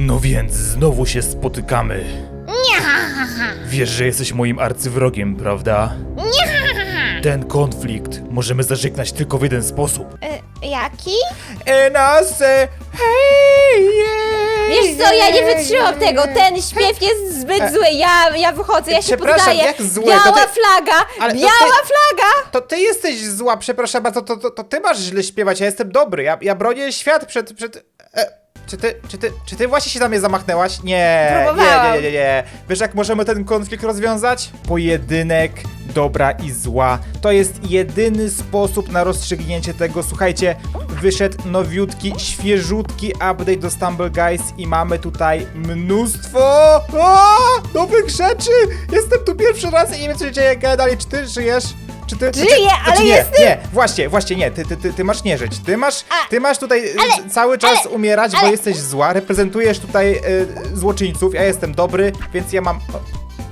No więc znowu się spotykamy. Wiesz, że jesteś moim arcywrogiem, prawda? Ten konflikt możemy zażegnać tylko w jeden sposób. E, jaki? E nas, e, hej, Wiesz co, ja nie wytrzymam tego, ten śpiew jest zbyt zły, ja, ja wychodzę, ja się Przepraszam, poddaję. jak zły? Biała ty- flaga, Ale to biała ty- flaga! To ty jesteś zła, przepraszam bardzo, to, to, to ty masz źle śpiewać, ja jestem dobry, ja, ja bronię świat przed... przed e, czy ty, czy, ty, czy ty właśnie się na mnie zamachnęłaś? Nie, nie, nie, nie, nie. Wiesz jak możemy ten konflikt rozwiązać? Pojedynek dobra i zła. To jest jedyny sposób na rozstrzygnięcie tego. Słuchajcie, wyszedł nowiutki, świeżutki update do Stumble Guys i mamy tutaj mnóstwo o, nowych rzeczy. Jestem tu pierwszy raz i nie wiem co się dzieje. Gadali, czy ty żyjesz? Czy ty, Żyję, ale nie, jestem- Nie, właśnie, właśnie nie, ty, ty, ty, ty masz nie żyć. Ty masz, A, ty masz tutaj ale- z- cały czas ale- umierać, bo ale- jesteś zła, reprezentujesz tutaj y, złoczyńców, ja jestem dobry, więc ja mam... O,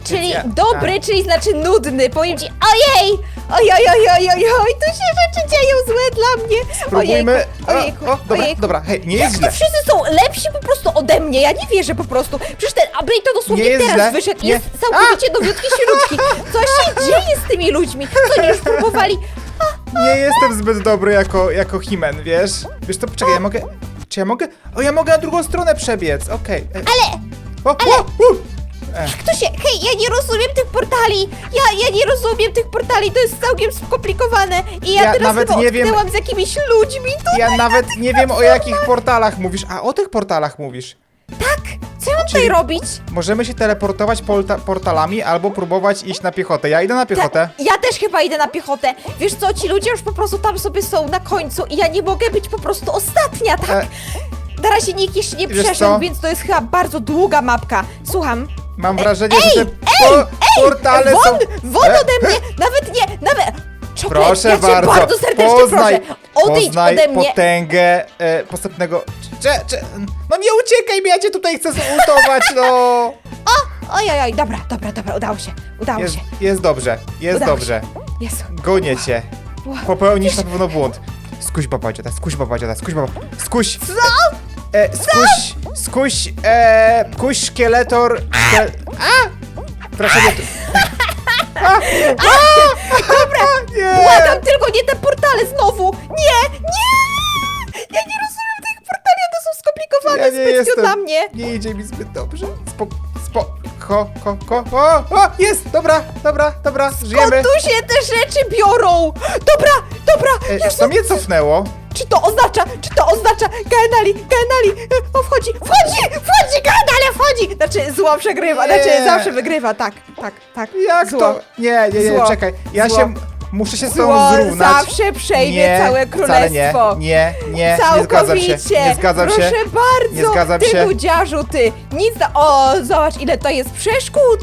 Czyli ja- dobry, czyli znaczy nudny, powiem ci, ojej! Oj, oj, oj, oj, oj, oj, tu się rzeczy dzieją złe dla mnie! Spróbujmy... Ojejku, ojejku, o, dobra, ojejku. dobra, hej, nie Jak jest to źle. wszyscy są lepsi po prostu ode mnie, ja nie wierzę po prostu. Przecież ten update to dosłownie Nie jest teraz źle, wyszedł i nie. jest całkowicie nowiutki, śrutki. Co się dzieje z tymi ludźmi? Co oni już próbowali? Nie jestem zbyt dobry jako, jako Himen, wiesz? Wiesz to, poczekaj, ja mogę... Czy ja mogę... O, ja mogę na drugą stronę przebiec, okej. Ale O, o, u! Kto się... Hej, ja nie rozumiem tych portali! Ja, ja nie rozumiem tych portali, to jest całkiem skomplikowane i ja, Ja teraz nawet chyba nie wiem- z jakimiś ludźmi tu. Ja nawet nie wiem o jakich portalach mówisz, a o tych portalach mówisz. Tak? Co ja mam Czyli- tutaj robić? Możemy się teleportować porta portalami albo próbować iść na piechotę. Ja idę na piechotę. Ta, ja też chyba idę na piechotę. Wiesz co, ci ludzie już po prostu tam sobie są na końcu i ja nie mogę być po prostu ostatnia, tak? E. Na razie nikt jeszcze nie Wiesz przeszedł, więc to jest chyba bardzo długa mapka. Słucham. Mam wrażenie, Ej, że te po portale won, są... won E, ode mnie! Nawet nie, nawet... Czoklet, Proszę ja cię bardzo, bardzo serdecznie poznaj, proszę. Odejdź poznaj ode mnie. potęgę e, postępnego... Cze, cze, no nie uciekaj mi, ja cię tutaj chcę zultować, no! Oj, oj, oj, dobra, dobra, dobra, udało się, udało Jest, się. jest dobrze, jest Udało dobrze. Jezu. Gonię cię. Popełnisz na pewno błąd. Skuś babadziota, skuś babadziota, skuś baba... Skuś! Co? E, skuś, skuś, e, kuś szkieletor... Szkiel... A! Proszę nie... A! A! Dobra! Nie! Błagam, tylko nie te portale znowu! Nie, nie! Ja nie rozumiem tych portali, one są skomplikowane Ja nie zbytnio jestem. dla mnie. Nie idzie mi zbyt dobrze. Spo... Spo... Ko, ko, ko... O! O! Jest! Dobra, dobra, dobra, żyjemy. Skąd tu się te rzeczy biorą? Dobra, dobra, E, Jezu, co mnie cofnęło? Czy to oznacza, czy to oznacza, Gaenali, Gaenali, e, o wchodzi, wchodzi, wchodzi, Gaenali wchodzi! Znaczy, zło przegrywa, Nie. znaczy zawsze wygrywa, tak, tak, tak. Jak zło. to? Nie, nie, nie, Zło. czekaj. Ja Zło. się... Muszę się z Zło tobą zrównać. zawsze przejmie nie, całe wcale nie, królestwo. nie, nie, nie zgadzam się. Całkowicie! Nie zgadzam Proszę się. bardzo! Nie zgadzam ty się. nudziarzu, ty! Nic. O, zobacz, ile to jest przeszkód!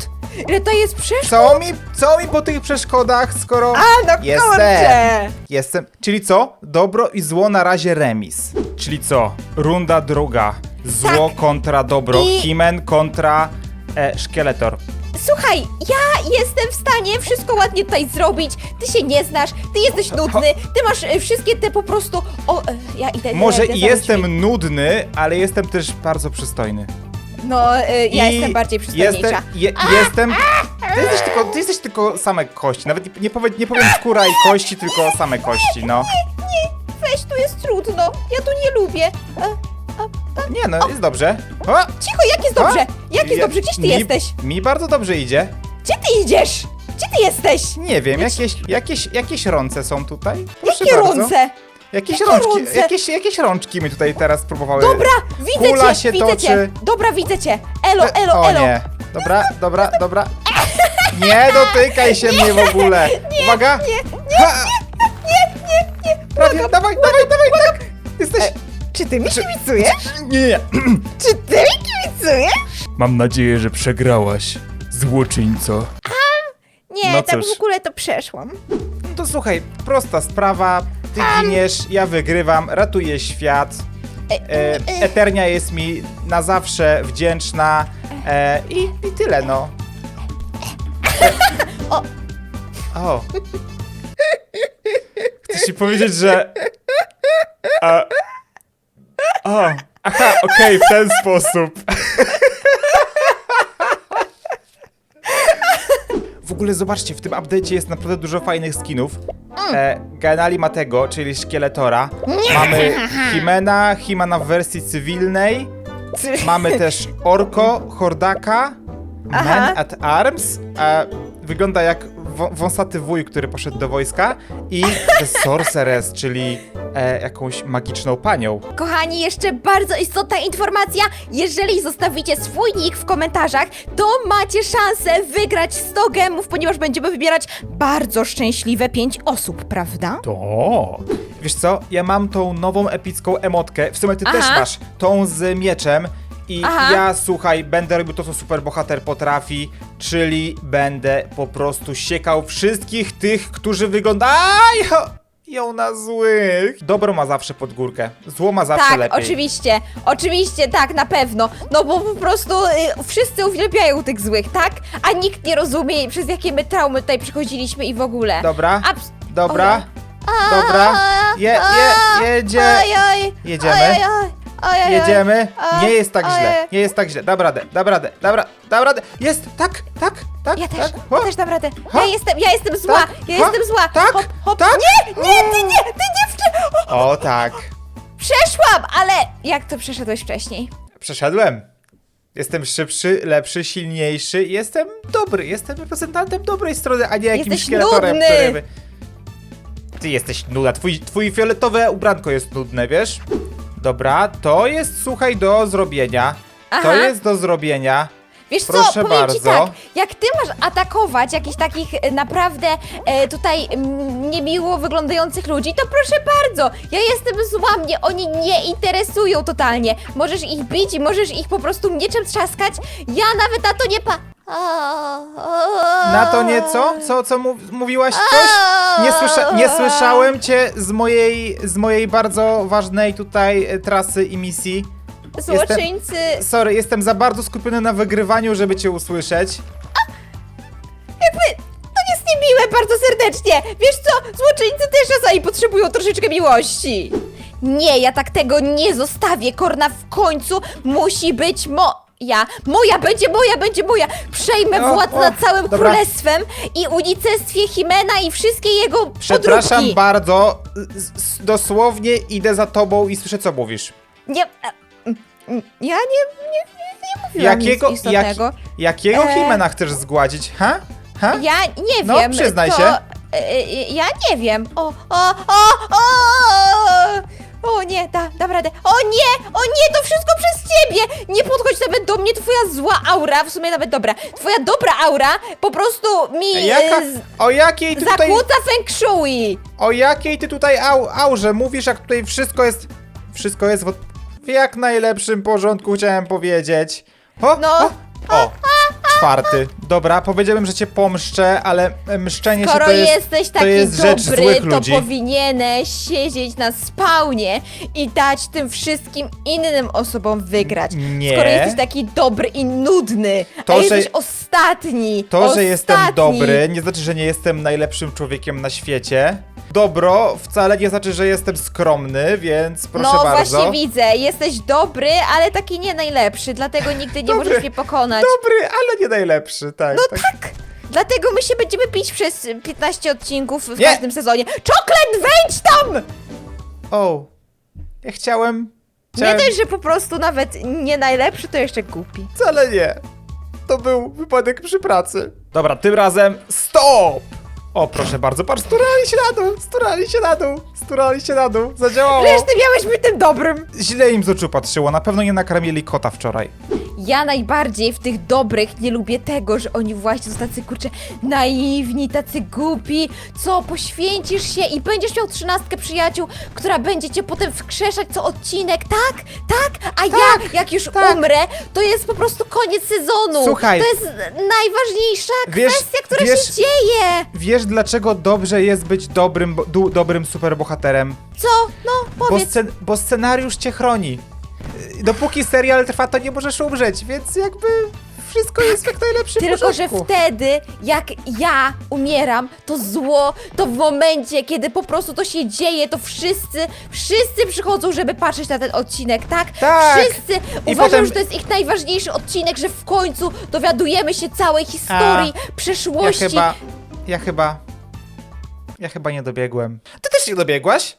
Ile to jest przeszkód! Co mi, co mi po tych przeszkodach, skoro A, no jestem? kurczę! Jestem. Czyli co? Dobro i zło na razie remis. Czyli co? Runda druga. Zło kontra dobro. Tak. I- Himen kontra e, szkieletor. Słuchaj, ja jestem w stanie wszystko ładnie tutaj zrobić. Ty się nie znasz, ty jesteś nudny, ty masz e, wszystkie te po prostu... O, e, ja idę... Może ja idę i jestem nudny, ale jestem też bardzo przystojny. No, e, ja I jestem bardziej przystojniejsza. Jestem, je, jestem ty, jesteś tylko, ty jesteś tylko same kości. Nawet nie, nie, powiem, nie powiem skóra i kości, tylko same kości, no. Nie, weź, tu jest trudno. Ja tu nie lubię. E, Nie no, jest dobrze. O! cicho, jak jest dobrze? Jak jest Ja- dobrze? Gdzieś ty mi, jesteś? Mi bardzo dobrze idzie. Gdzie ty idziesz? Gdzie ty jesteś? Nie wiem, jakieś, jakieś, jakieś rące są tutaj. Proszę Jakie bardzo. rące? Jakieś Jakie rączki, jakieś, jakieś rączki mi tutaj teraz próbowały. Dobra, widzę Kula cię, się widzę toczy. cię. Dobra, widzę cię. Elo, E, elo, o elo. nie. Dobra, dobra, dobra. Nie dotykaj się mnie w ogóle. Uwaga. Nie, nie, Ha! nie, nie, nie. Prawie, dawaj, dawaj, dawaj, tak. Jesteś... Czy ty mi kibicujesz? Nie, nie. Czy ty mi kibicujesz? Mam nadzieję, że przegrałaś, złoczyńco. Nie, No tak cóż. w ogóle to przeszłam. No to słuchaj, prosta sprawa. Ty giniesz, ja wygrywam, ratuję świat. E, Eternia jest mi na zawsze wdzięczna. E, i, I tyle, no. O. O. Chcę ci powiedzieć, że... A, o. Aha, okej, w ten sposób. W ogóle zobaczcie, w tym update'cie jest naprawdę dużo fajnych skinów. E, Genali ma tego, czyli szkieletora. Mamy Himena, Himana w wersji cywilnej. Mamy też Orko, Hordaka, Aha. Man at Arms. E, wygląda jak wąsaty wuj, który poszedł do wojska. I The Sorceress, czyli e, jakąś magiczną panią. Kochani, jeszcze bardzo istotna informacja. Jeżeli zostawicie swój nick w komentarzach, to macie szansę wygrać 100 gemów, ponieważ będziemy wybierać bardzo szczęśliwe 5 osób, prawda? To. Wiesz co, ja mam tą nową epicką emotkę, w sumie ty Aha. też masz, tą z mieczem i Aha. ja, słuchaj, będę robił to, co superbohater potrafi, czyli będę po prostu siekał wszystkich tych, którzy wyglądają ją na złych. Dobro ma zawsze pod górkę, zło ma zawsze tak, lepiej. oczywiście, oczywiście, tak, na pewno. No bo po prostu y, wszyscy uwielbiają tych złych, tak? A nikt nie rozumie, przez jakie my traumy tutaj przechodziliśmy i w ogóle. Dobra, Abs- dobra, dobra, je, je, jedzie, Jedziemy? Oj, oj, oj, oj, jedziemy, nie jest tak źle, ojej. nie jest tak źle, dam radę, dam radę, dam, dam radę, jest, tak, tak, tak, Ja też, tak, ja o. też dam radę. Ha? Ja jestem, ja jestem zła, Tak? ja Ha? jestem zła. Tak? Hop, hop. Tak? Nie, nie, ty nie, ty nie wcze... O, O tak, Przeszłam, ale jak to przeszedłeś wcześniej? przeszedłem. Jestem szybszy, lepszy, silniejszy i jestem dobry. Jestem reprezentantem dobrej strony, a nie jakimś Jesteś szkieletorem, nudny. który... Ty jesteś nuda. Twój, twój fioletowe ubranko jest nudne, wiesz? Dobra, to jest, słuchaj, do zrobienia. To Aha. jest do zrobienia. Wiesz co, Proszę powiem ci bardzo. tak, jak ty masz atakować jakichś takich e, naprawdę e, tutaj mm, niemiło wyglądających ludzi, to proszę bardzo, ja jestem zła, mnie oni nie interesują totalnie. Możesz ich bić i możesz ich po prostu mieczem trzaskać, ja nawet na to nie pa... Na to nie co? Co, co mów, mówiłaś coś? Nie, słysza, nie słyszałem cię z mojej, z mojej bardzo ważnej tutaj e, trasy i misji. Złoczyńcy... Sorry, jestem za bardzo skupiony na wygrywaniu, żeby cię usłyszeć. Jakby, to jest niemiłe bardzo serdecznie. Wiesz co, złoczyńcy też czasami potrzebują troszeczkę miłości. Nie, ja tak tego nie zostawię. Korna w końcu musi być mo... Ja, moja będzie moja, będzie moja. Przejmę O, władzę o, nad całym dobra. królestwem i unicestwię Himena i wszystkie jego Przepraszam podróbki. bardzo, z- z- dosłownie idę za tobą i słyszę co mówisz. Nie, e, mm, mm, ja nie, nie, nie, nie mówiłam Jakiego, nic istotnego. jakiego E. Himena chcesz zgładzić, ha? ha? Ja nie No, wiem. przyznaj to, się. e, e, ja nie wiem. O, o, o, o! O nie, da, dam radę. O nie, o nie, to wszystko przez ciebie! Nie podchodź nawet do mnie, twoja zła aura, w sumie nawet dobra, twoja dobra aura po prostu mi Jaka, e, z- o jakiej ty tutaj, zakłóca feng shui. o jakiej ty tutaj au, aurze mówisz, jak tutaj wszystko jest, wszystko jest w, od- w jak najlepszym porządku, chciałem powiedzieć. O, No. o, o, czwarty. Dobra, powiedziałem, że cię pomszczę, ale mszczenie Skoro się to jest, jesteś to taki jest rzecz dobry, złych to ludzi. powinieneś siedzieć na spawnie i dać tym wszystkim innym osobom wygrać. Nie. Skoro jesteś taki dobry i nudny, To, a że- jesteś ostatni. To, że jestem dobry, nie znaczy, że nie jestem najlepszym człowiekiem na świecie. Dobro wcale nie znaczy, że jestem skromny, więc proszę no bardzo. właśnie widzę, jesteś dobry, ale taki nie najlepszy, dlatego nigdy nie Dobry. możesz mnie pokonać. Dobry, ale nie najlepszy, tak. No tak. tak. Dlatego my się będziemy pić przez 15 odcinków w Nie. każdym sezonie. Czoklet, wejdź tam! O, ja chciałem... Nie chciałem... dość, że po prostu nawet nie najlepszy, to jeszcze głupi. Wcale nie. To był wypadek przy pracy. Dobra, tym razem stop! O, proszę bardzo, patrz, sturali się na dół, sturali się na dół, sturali się na dół, zadziałało. Wiesz, ty miałeś być tym dobrym. Źle im z oczu patrzyło, na pewno nie nakarmili kota wczoraj. Ja najbardziej w tych dobrych nie lubię tego, że oni właśnie są tacy kurczę naiwni, tacy głupi. Co, poświęcisz się i będziesz miał trzynastkę przyjaciół, która będzie cię potem wkrzeszać co odcinek, tak? Tak? A ja, jak już tak. umrę, to jest po prostu koniec sezonu. Słuchaj. To jest najważniejsza Wiesz- kwestia, która wiesz- się dzieje. Wiesz, dlaczego dobrze jest być dobrym, bo- du, dobrym superbohaterem? Co? No, Bo, powiedz. scen- bo scenariusz cię chroni. Dopóki serial trwa, to nie możesz umrzeć, więc jakby wszystko jest jak najlepszy Tylko, że wtedy, jak ja umieram, to zło, to w momencie, kiedy po prostu to się dzieje, to wszyscy, wszyscy przychodzą, żeby patrzeć na ten odcinek, tak? Tak. Wszyscy I uważają, potem- że to jest ich najważniejszy odcinek, że w końcu dowiadujemy się całej historii, Ja przeszłości. chyba, ja chyba, ja chyba nie dobiegłem. Ty też nie dobiegłaś?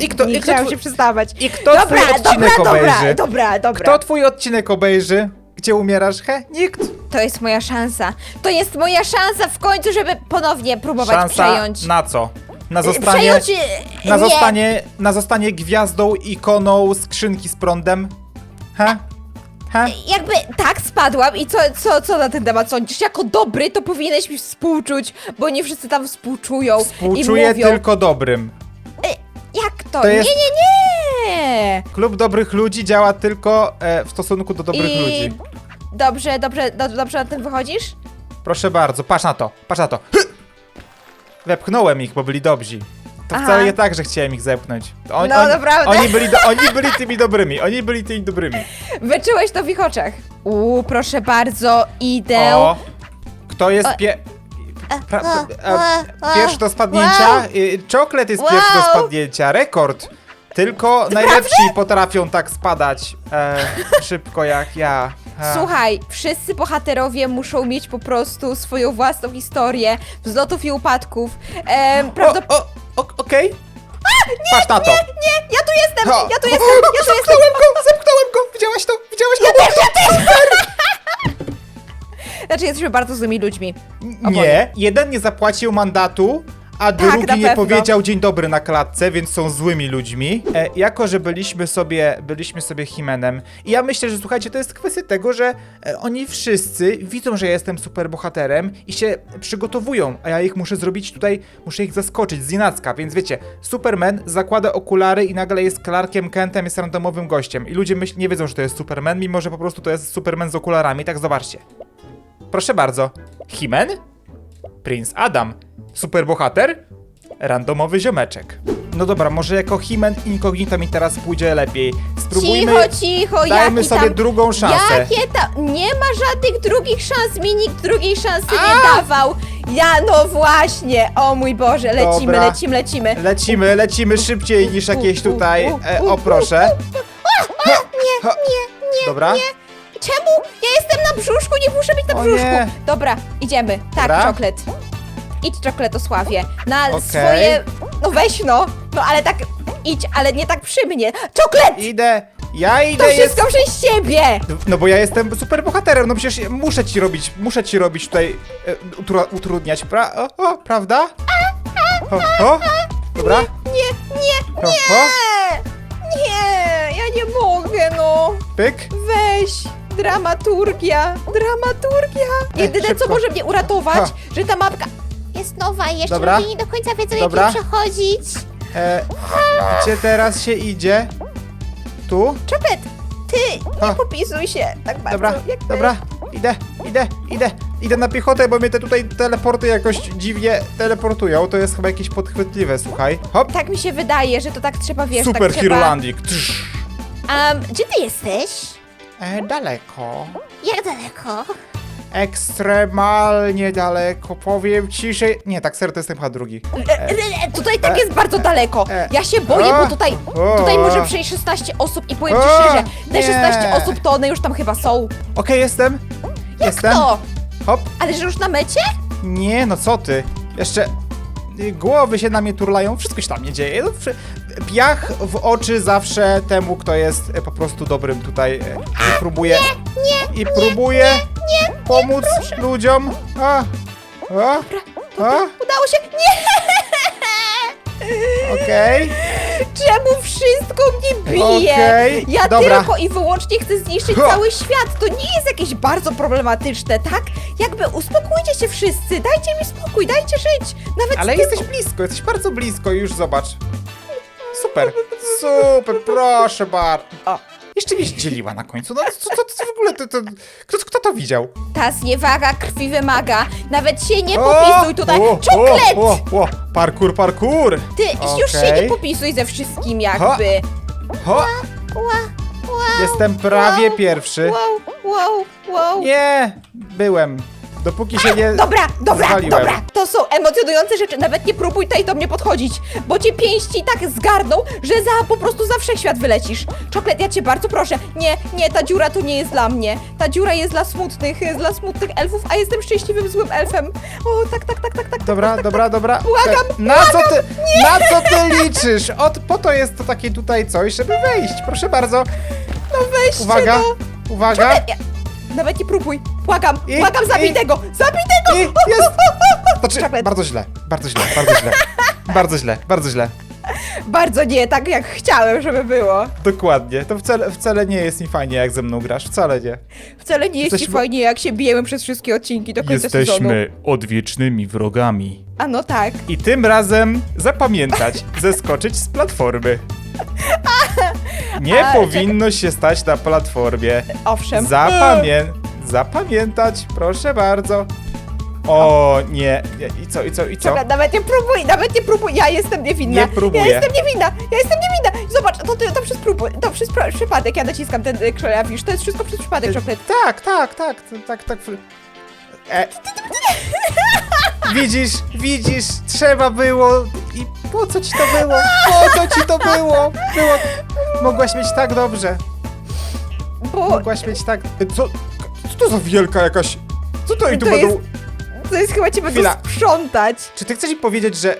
I kto, Nie i kto, chciałam twój, się przystawać. i kto twój Dobra, dobra, odcinek dobra, obejrzy? dobra, dobra. Kto twój odcinek obejrzy? Gdzie umierasz? He? Nikt. To jest moja szansa. To jest moja szansa w końcu, żeby ponownie próbować Szansa przejąć. na co? Na zostanie, Przejąć... y, na nie. zostanie, na zostanie gwiazdą, ikoną skrzynki z prądem? He? He? Jakby tak spadłam i co, co, co na ten temat sądzisz? Jako dobry to powinieneś mi współczuć, bo nie wszyscy tam współczują i Współczuję mówią. tylko dobrym. Jak to? To jest- Nie, nie, nie! Klub dobrych ludzi działa tylko e, w stosunku do dobrych I... ludzi. Dobrze, dobrze, do, dobrze na tym wychodzisz? Proszę bardzo, patrz na to, patrz na to. Hy! Wepchnąłem ich, bo byli dobrzy. To Aha. wcale nie tak, że chciałem ich zepchnąć. To No, oni, naprawdę. Oni byli, do, oni byli tymi dobrymi, oni byli tymi dobrymi. Wyczułeś to w ich oczach. Uuu, proszę bardzo, idę. O, kto jest pie... Pra, a, a, pierwszy do spadnięcia? Y, Czoklet jest pierwszy do spadnięcia, rekord. Tylko najlepsi potrafią tak spadać e, szybko jak ja. E, Słuchaj, wszyscy bohaterowie muszą mieć po prostu swoją własną historię wzlotów i upadków. Ehm, O, o, o, okej. Patrz na to. Nie, ja tu jestem, ja tu jestem, ja tu jestem. Zepchnąłem go, zepchnąłem go. Widziałaś to? Widziałaś to? Ja też, ja też! Znaczy, jesteśmy bardzo złymi ludźmi. Nie, jeden nie zapłacił mandatu, a drugi Tak, na nie pewno. powiedział dzień dobry na klatce, więc są złymi ludźmi. E, jako, że byliśmy sobie, byliśmy sobie Himenem i ja myślę, że słuchajcie, to jest kwestia tego, że e, oni wszyscy widzą, że ja jestem superbohaterem i się przygotowują, a ja ich muszę zrobić tutaj, muszę ich zaskoczyć z więc wiecie, Superman zakłada okulary i nagle jest Clarkiem Kentem, jest randomowym gościem i ludzie myśl, nie wiedzą, że to jest Superman, mimo że po prostu to jest Superman z okularami, tak zobaczcie. Proszę bardzo. Himen? Prince Adam. Superbohater? Randomowy ziomeczek. No dobra, może jako Himen Incognito mi teraz pójdzie lepiej. Spróbujmy... Cicho, cicho, dajmy jaki sobie tam... drugą szansę. Jakie tam... Nie ma żadnych drugich szans, mi nikt drugiej szansy nie dawał. Ja, no właśnie, o mój Boże, lecimy, Dobra. lecimy, lecimy. Lecimy, lecimy szybciej niż jakieś tutaj... E, o, proszę. Nie, nie, nie, Dobra. nie. Czemu? Ja jestem na brzuszku, nie muszę być na O brzuszku. nie. Dobra, idziemy. Tak, Dobra. czoklet. Idź czokletosławie. Na Okej. swoje... No weź no. No ale tak... Idź, ale nie tak przy mnie. Czoklet! Idę. Ja idę, To jest... wszystko przez ciebie! No bo ja jestem superbohaterem, no przecież muszę ci robić, muszę ci robić tutaj e, utru, utrudniać, pra... O, o, prawda? O, o, dobra. Nie, nie, nie! Nie, ja nie mogę, no. pyk. Weź. Dramaturgia, dramaturgia. Jedyne, co szybko. może mnie uratować, Ha. że ta mapka jest nowa i jeszcze Dobra. ludzie nie do końca wiedzą, Dobra. jak ją przechodzić. E, gdzie teraz się idzie? Tu? Czopet, ty nie Ha. popisuj się tak bardzo. Dobra, jak ty. dobra. Idę, idę, idę. Idę na piechotę, bo mnie te tutaj teleporty jakoś dziwnie teleportują. To jest chyba jakieś podchwytliwe, słuchaj. Hop. Tak mi się wydaje, że to tak trzeba, wiesz, Super tak trzeba... Hirolandik. Trz. Gdzie ty jesteś? E, daleko. Jak daleko? Ekstremalnie daleko. Powiem ci, że... Nie, tak serio, to jestem chyba drugi. E, e, tutaj tak jest bardzo daleko. e. Ja się boję, bo tutaj, o. tutaj może przejść 16 osób i powiem ci O, szczerze, te nie. 16 osób to one już tam chyba są. Okej, jestem. jestem. To! Hop. Ale że już na mecie? Nie, no co ty? Jeszcze głowy się na mnie turlają, wszystko się tam nie dzieje. Piach w oczy zawsze temu, kto jest e, po prostu dobrym tutaj e, i próbuje Nie, i próbuje pomóc ludziom. A, a, a, udało się. Nie! okej. Czemu wszystko mnie bije? Okej, Ja dobra. tylko i wyłącznie chcę zniszczyć Ha. cały świat. To nie jest jakieś bardzo problematyczne, tak? Jakby uspokójcie się wszyscy, dajcie mi spokój, dajcie żyć. Nawet Ale tylko... jesteś blisko, jesteś bardzo blisko, już zobacz. Super, super, proszę bardzo. O, jeszcze mnie zdzieliła na końcu. No co, co, co w ogóle, to, to, kto, kto to widział? Ta zniewaga krwi wymaga. Nawet się nie popisuj tutaj. O, Czoklet! O, o, o, parkour, parkour! Ty już się Okej. nie popisuj ze wszystkim jakby. Ho, Ła, ła, jestem prawie wow, pierwszy. Wow, wow, wow. Nie, byłem. Dopóki się nie... Dobra, dobra, zwaliłem. dobra. To są emocjonujące rzeczy. Nawet nie próbuj tutaj do mnie podchodzić, bo cię pięści tak zgarną, że za po prostu za wszechświat wylecisz. Czoklet, ja cię bardzo proszę. Nie, nie, ta dziura to nie jest dla mnie. Ta dziura jest dla smutnych, jest dla smutnych elfów, a jestem szczęśliwym złym elfem. O, tak, tak, tak, tak, tak. Dobra, dobra, dobra. Błagam, na co ty, na co ty liczysz? Od, po to jest to takie tutaj coś, żeby wejść. Proszę bardzo. No weźcie, Uwaga, no. uwaga. Ja... Nawet nie próbuj. Błagam, I- błagam, zabij i- tego, zabij tego! I jest. Znaczy, bardzo źle, bardzo źle, bardzo źle. Bardzo źle, bardzo źle. Bardzo nie, tak jak chciałem, żeby było. Dokładnie. To wcale, wcale nie jest mi fajnie, jak ze mną grasz. Wcale nie. Wcale nie jest ci Jesteśmy- fajnie, jak się bijemy przez wszystkie odcinki do końca sezonu. Jesteśmy odwiecznymi wrogami. A no tak. I tym razem zapamiętać, zeskoczyć z platformy. Nie A, powinno się stać na platformie. Owszem. Zapamię... Zapamiętać, proszę bardzo. O nie. I co, i co, i co? Nawet nie próbuj, nawet nie próbuj, ja jestem niewinna. Nie próbuję. Ja jestem niewinna, ja jestem niewinna. Zobacz, to, to, to przez próbuj, to przez pr- przypadek, ja naciskam ten y, klawisz, to jest wszystko przez przypadek, czoklet. Tak, tak, tak, tak, tak. E. Widzisz, widzisz, trzeba było i po co ci to było? Po co ci to było? Było... Mogłaś mieć tak dobrze. Bo Mogłaś mieć tak... Co, co to za wielka jakaś... Co to i tu To będą... jest- to jest chyba cię będą Chwila. sprzątać. Czy ty chcesz mi powiedzieć, że...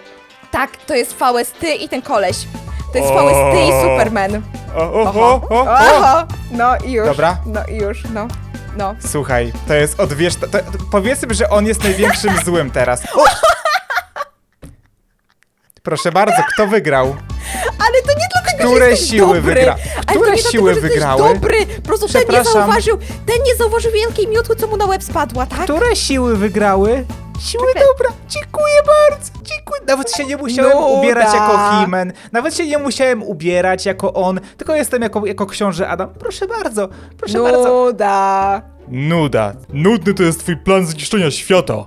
Tak, to jest VS ty i ten koleś. To jest O. VS ty i Superman. O, o, Oho. o, o, o. Oho. No i już. Dobra. No i już, no. No. Słuchaj, to jest odwieczna... To, to powiedzmy, że on jest największym złym teraz. O! Proszę bardzo, kto wygrał? Które siły dobry. wygra- Ale które siły wygrały? Dobry. Po prostu ten nie Przepraszam. zauważył, ten nie zauważył wielkiej miotły, co mu na łeb spadła, tak? Które siły wygrały? Siły Czekaj. dobra, dziękuję bardzo, dziękuję. Nawet się nie musiałem Nuda. ubierać jako Himen, nawet się nie musiałem ubierać jako on, tylko jestem jako, jako książę Adam. Proszę bardzo, proszę bardzo. Nuda. Nuda. Nudny to jest twój plan zniszczenia świata.